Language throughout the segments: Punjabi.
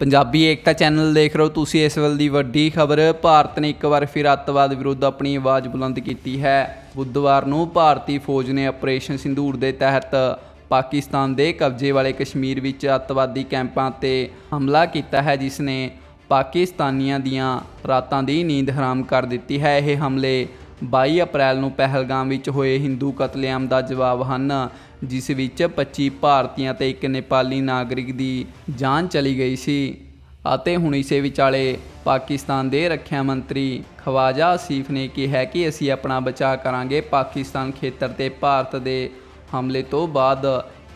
ਪੰਜਾਬੀ ਏਕਤਾ ਚੈਨਲ ਦੇਖ ਰਹੇ ਹੋ ਤੁਸੀਂ ਇਸ ਵੇਲੇ ਦੀ ਵੱਡੀ ਖਬਰ। ਭਾਰਤ ਨੇ ਇੱਕ ਵਾਰ ਫਿਰ ਅੱਤਵਾਦ ਵਿਰੁੱਧ ਆਪਣੀ ਆਵਾਜ਼ ਬੁਲੰਦ ਕੀਤੀ ਹੈ। ਬੁੱਧਵਾਰ ਨੂੰ ਭਾਰਤੀ ਫੌਜ ਨੇ ਆਪਰੇਸ਼ਨ ਸਿੰਧੂਰ ਦੇ ਤਹਿਤ ਪਾਕਿਸਤਾਨ ਦੇ ਕਬਜ਼ੇ ਵਾਲੇ ਕਸ਼ਮੀਰ ਵਿੱਚ ਅੱਤਵਾਦੀ ਕੈਂਪਾਂ ਤੇ ਹਮਲਾ ਕੀਤਾ ਹੈ, ਜਿਸ ਨੇ ਪਾਕਿਸਤਾਨੀਆਂ ਦੀਆਂ ਰਾਤਾਂ ਦੀ ਨੀਂਦ ਹਰਾਮ ਕਰ ਦਿੱਤੀ ਹੈ। ਇਹ ਹਮਲੇ 22 ਅਪ੍ਰੈਲ ਨੂੰ ਪਹਿਲਗਾਮ ਵਿੱਚ ਹੋਏ ਹਿੰਦੂ ਕਤਲੇਆਮ ਦਾ ਜਵਾਬ ਹਨ, ਜਿਸ ਵਿੱਚ 25 ਭਾਰਤੀਆਂ ਤੇ ਇੱਕ ਨੇਪਾਲੀ ਨਾਗਰਿਕ ਦੀ ਜਾਨ ਚਲੀ ਗਈ ਸੀ। ਅਤੇ ਹੁਣ ਇਸੇ ਵਿਚਾਲੇ ਪਾਕਿਸਤਾਨ ਦੇ ਰੱਖਿਆ ਮੰਤਰੀ ਖਵਾਜਾ ਆਸੀਫ ਨੇ ਕਿਹਾ ਕਿ ਅਸੀਂ ਆਪਣਾ ਬਚਾਅ ਕਰਾਂਗੇ। ਪਾਕਿਸਤਾਨ ਖੇਤਰ ਤੇ ਭਾਰਤ ਦੇ ਹਮਲੇ ਤੋਂ ਬਾਅਦ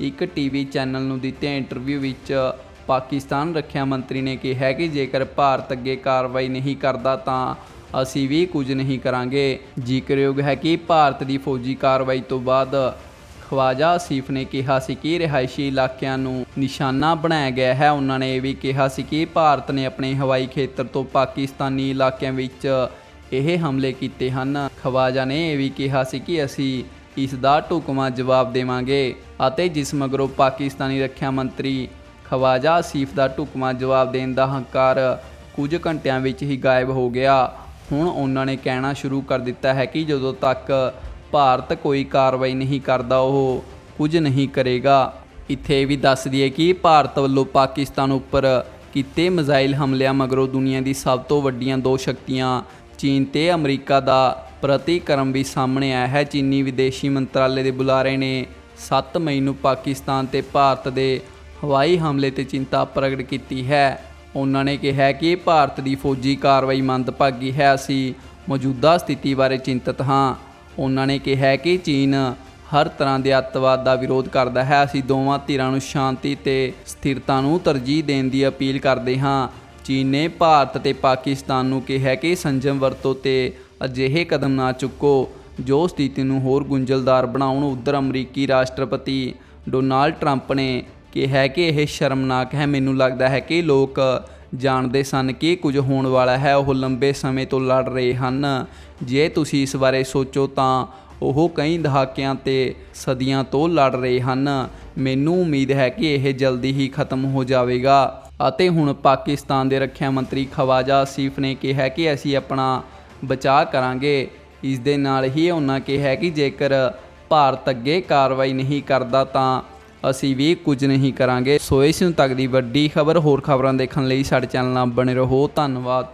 ਇੱਕ ਟੀਵੀ ਚੈਨਲ ਨੂੰ ਦਿੱਤੇ ਇੰਟਰਵਿਊ ਵਿੱਚ ਪਾਕਿਸਤਾਨ ਰੱਖਿਆ ਮੰਤਰੀ ਨੇ ਕਿਹਾ ਕਿ ਜੇਕਰ ਭਾਰਤ ਅੱਗੇ ਕਾਰਵਾਈ ਨਹੀਂ ਕਰਦਾ ਤਾਂ ਅਸੀਂ ਵੀ ਕੁਝ ਨਹੀਂ ਕਰਾਂਗੇ। ਜ਼ਿਕਰਯੋਗ ਹੈ ਕਿ ਭਾਰਤ ਦੀ ਫੌਜੀ ਕਾਰਵਾਈ ਤੋਂ ਬਾਅਦ ਖਵਾਜਾ ਆਸੀਫ ਨੇ ਕਿਹਾ ਸੀ ਕਿ ਰਿਹਾਇਸ਼ੀ ਇਲਾਕਿਆਂ ਨੂੰ ਨਿਸ਼ਾਨਾ ਬਣਾਇਆ ਗਿਆ ਹੈ। ਉਹਨਾਂ ਨੇ ਇਹ ਵੀ ਕਿਹਾ ਸੀ ਕਿ ਭਾਰਤ ਨੇ ਆਪਣੇ ਹਵਾਈ ਖੇਤਰ ਤੋਂ ਪਾਕਿਸਤਾਨੀ ਇਲਾਕਿਆਂ ਵਿੱਚ ਇਹ ਹਮਲੇ ਕੀਤੇ ਹਨ। ਖਵਾਜਾ ਨੇ ਇਹ ਵੀ ਕਿਹਾ ਸੀ ਕਿ ਅਸੀਂ ਇਸ ਦਾ ਢੁਕਵਾਂ ਜਵਾਬ ਦੇਵਾਂਗੇ ਅਤੇ ਜਿਸ ਮਗਰੋਂ ਪਾਕਿਸਤਾਨੀ ਰੱਖਿਆ ਮੰਤਰੀ ਖਵਾਜਾ ਆਸੀਫ ਦਾ ਢੁਕਵਾਂ ਜਵਾਬ ਦੇਣ ਦਾ ਹੰਕਾਰ ਕੁਝ ਘੰਟਿਆਂ ਵਿੱਚ ਹੀ ਗਾਇਬ ਹੋ ਗਿਆ। ਹੁਣ ਉਹਨਾਂ ਨੇ ਕਹਿਣਾ ਸ਼ੁਰੂ ਕਰ ਦਿੱਤਾ ਹੈ ਕਿ ਜਦੋਂ ਤੱਕ ਭਾਰਤ ਕੋਈ ਕਾਰਵਾਈ ਨਹੀਂ ਕਰਦਾ, ਉਹ ਕੁਝ ਨਹੀਂ ਕਰੇਗਾ। ਇੱਥੇ ਇਹ ਵੀ ਦੱਸ ਦਈਏ ਕਿ ਭਾਰਤ ਵੱਲੋਂ ਪਾਕਿਸਤਾਨ ਉੱਪਰ ਕੀਤੇ ਮਿਜ਼ਾਈਲ ਹਮਲਿਆਂ ਮਗਰੋਂ ਦੁਨੀਆ ਦੀ ਸਭ ਤੋਂ ਵੱਡੀਆਂ ਦੋ ਸ਼ਕਤੀਆਂ, ਚੀਨ ਤੇ ਅਮਰੀਕਾ ਦਾ ਪ੍ਰਤੀਕਰਮ ਵੀ ਸਾਹਮਣੇ ਆਇਆ ਹੈ। ਚੀਨੀ ਵਿਦੇਸ਼ੀ ਮੰਤਰਾਲੇ ਦੇ ਬੁਲਾਰੇ ਨੇ 7 ਮਈ ਨੂੰ ਪਾਕਿਸਤਾਨ ਤੇ ਭਾਰਤ ਦੇ ਹਵਾਈ ਹਮਲੇ ਤੇ ਚਿੰਤਾ ਪ੍ਰਗਟ ਕੀਤੀ ਹੈ। ਉਹਨਾਂ ਨੇ ਕਿਹਾ ਕਿ ਭਾਰਤ ਦੀ ਫੌਜੀ ਕਾਰਵਾਈ ਮੰਦਭਾਗੀ ਹੈ, ਅਸੀਂ ਮੌਜੂਦਾ ਸਥਿਤੀ ਬਾਰੇ ਚਿੰਤਤ ਹਾਂ। ਉਹਨਾਂ ਨੇ ਕਿਹਾ ਕਿ ਚੀਨ ਹਰ ਤਰ੍ਹਾਂ ਦੇ ਅੱਤਵਾਦ ਦਾ ਵਿਰੋਧ ਕਰਦਾ ਹੈ। ਅਸੀਂ ਦੋਵਾਂ ਧਿਰਾਂ ਨੂੰ ਸ਼ਾਂਤੀ ਤੇ ਸਥਿਰਤਾ ਨੂੰ ਤਰਜੀਹ ਦੇਣ ਦੀ ਅਪੀਲ ਕਰਦੇ ਹਾਂ। ਚੀਨ ਨੇ ਭਾਰਤ ਤੇ ਪਾਕਿਸਤਾਨ ਨੂੰ ਕਿਹਾ ਕਿ ਸੰਜਮ ਵਰਤੋ ਤੇ ਅਜਿਹੇ ਕਦਮ ਨਾ ਚੁੱਕੋ, ਜੋ ਸਥਿਤੀ ਨੂੰ ਹੋਰ ਗੁੰਝਲਦਾਰ ਬਣਾਉਣ। ਉਧਰ ਅਮਰੀਕੀ ਰਾਸ਼ਟਰਪਤੀ ਡੋਨਾਲਡ ਟਰੰਪ ਨੇ ਕਿਹਾ ਕਿ ਇਹ ਸ਼ਰਮਨਾਕ ਹੈ। ਮੈਨੂੰ ਲੱਗਦਾ ਹੈ ਕਿ ਲੋਕ ਜਾਣਦੇ ਸਨ ਕਿ ਕੁਝ ਹੋਣ ਵਾਲਾ ਹੈ। ਉਹ ਲੰਬੇ ਸਮੇਂ ਤੋਂ ਲੜ ਰਹੇ ਹਨ। ਜੇ ਤੁਸੀਂ ਇਸ ਬਾਰੇ ਸੋਚੋ ਤਾਂ ਉਹ ਕਈ ਦਹਾਕਿਆਂ ਤੇ ਸਦੀਆਂ ਤੋਂ ਲੜ ਰਹੇ ਹਨ। ਮੈਨੂੰ ਉਮੀਦ ਹੈ ਕਿ ਇਹ ਜਲਦੀ ਹੀ ਖਤਮ ਹੋ ਜਾਵੇਗਾ। ਅਤੇ ਹੁਣ ਪਾਕਿਸਤਾਨ ਦੇ ਰੱਖਿਆ ਮੰਤਰੀ ਖਵਾਜਾ ਆਸੀਫ ਨੇ ਕਿਹਾ ਕਿ ਅਸੀਂ ਆਪਣਾ ਬਚਾਅ ਕਰਾਂਗੇ। ਇਸ ਦੇ ਨਾਲ ਹੀ ਉਹਨਾਂ ਕਿਹਾ ਕਿ ਜੇਕਰ ਭਾਰਤ ਅੱਗੇ ਕਾਰਵਾਈ ਨਹੀਂ ਕਰਦਾ ਤਾਂ ਅਸੀਂ ਵੀ ਕੁਝ ਨਹੀਂ ਕਰਾਂਗੇ। ਸੋ ਇਸ ਨੂੰ ਤੱਕ ਦੀ ਵੱਡੀ ਖਬਰ ਹੋਰ ਖਬਰਾਂ ਦੇਖਣ ਲਈ ਸਾਡੇ ਚੈਨਲ ਨਾਲ ਬਣੇ ਰਹੋ। ਧੰਨਵਾਦ।